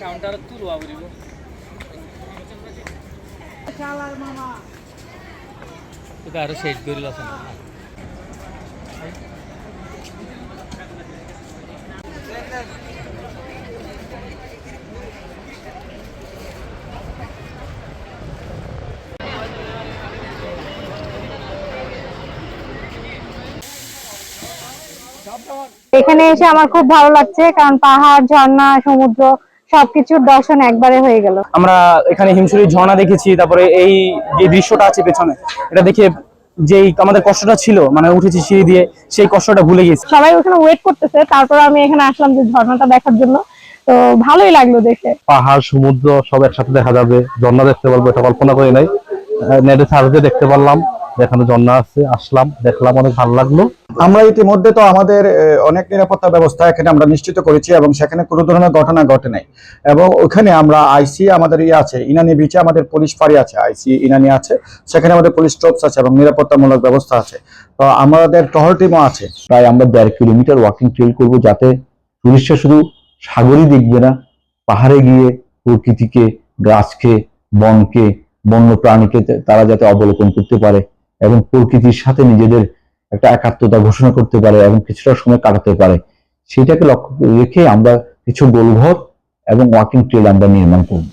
Counter तू रुआ बोली तुका आरो सेट करील असं Thank you. এখানে এসে আমার খুব ভালো লাগছে কারণ পাহাড় ঝর্ণা সমুদ্র সবকিছুর দর্শন একবারে হয়ে গেল। আমরা এখানে হিমশিরির ঝর্ণা দেখেছি তারপরে এই যে দৃশ্যটা আছে পেছনে এটা দেখে যেই আমাদের কষ্টটা ছিল মানে উঠেছি সিঁড়ি দিয়ে সেই কষ্টটা ভুলে গেছি। সবাই ওখানে ওয়েট করতেছে তারপর আমি এখানে আসলাম যে ঝর্ণাটা দেখার জন্য। তো ভালোই লাগল দেখে। পাহাড় সমুদ্র সব একসাথে দেখা যাবে। ঝর্ণা দেখতে পারব এটা কল্পনা করি নাই। নেটে সার্চে দেখতে পারলাম। যেখানে ঝর্ণা আছে আসলাম দেখলাম অনেক ভালো লাগল। আমরা ইতিমধ্যে তো আমাদের অনেক নিরাপত্তা ব্যবস্থা এখানে আমরা নিশ্চিত করেছি এবং সেখানে কোনো ধরনের ঘটনা ঘটে নাই। এবং ওখানে আমরা আইসি আমাদের ইয়ে আছে ইনানি বিচে আমাদের পুলিশ ফাঁড়ি আছে আইসি ইনানি আছে সেখানে আমাদের পুলিশ ট্রপস আছে এবং নিরাপত্তামূলক ব্যবস্থা আছে। তো আমাদের টহল টিমও আছে। প্রায় আমরা দেড় কিলোমিটার ওয়াকিং ট্রেল করব যাতে টুরিস্টরা শুধু সাগরই দেখবে না পাহাড়ে গিয়ে প্রকৃতিকে গাছকে বনকে বন্য প্রাণীকে তারা যাতে অবলোকন করতে পারে। এবং প্রকৃতির সাথে নিজেদের একটা একাত্মতা ঘোষণা করতে পারে এবং কিছুটা সময় কাটাতে পারে। সেটাকে লক্ষ্য রেখে আমরা কিছু গোলঘর এবং ওয়াকিং ট্রেল আমরা নির্মাণ করব।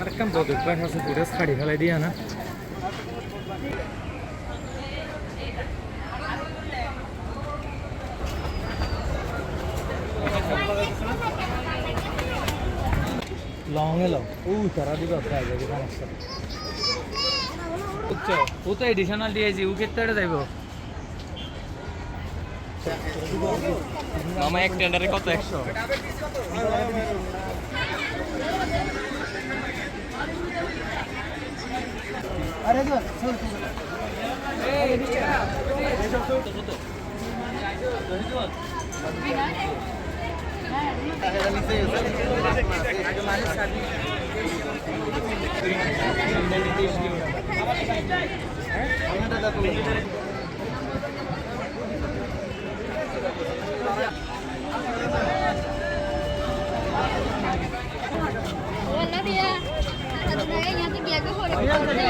আরেকটা বদল প্রায় আছে পুরো খাড়ি ফেলাই দিয়া না। লং এলো ও তারা দিবা প্রায় যাবে সমস্যা বুঝছ ও তো এডিশনাল দিয়েছি ও কেটে যাইব মামা এক টেন্ডারে কত একশো Hola, tía. Ada tía, ya te quiero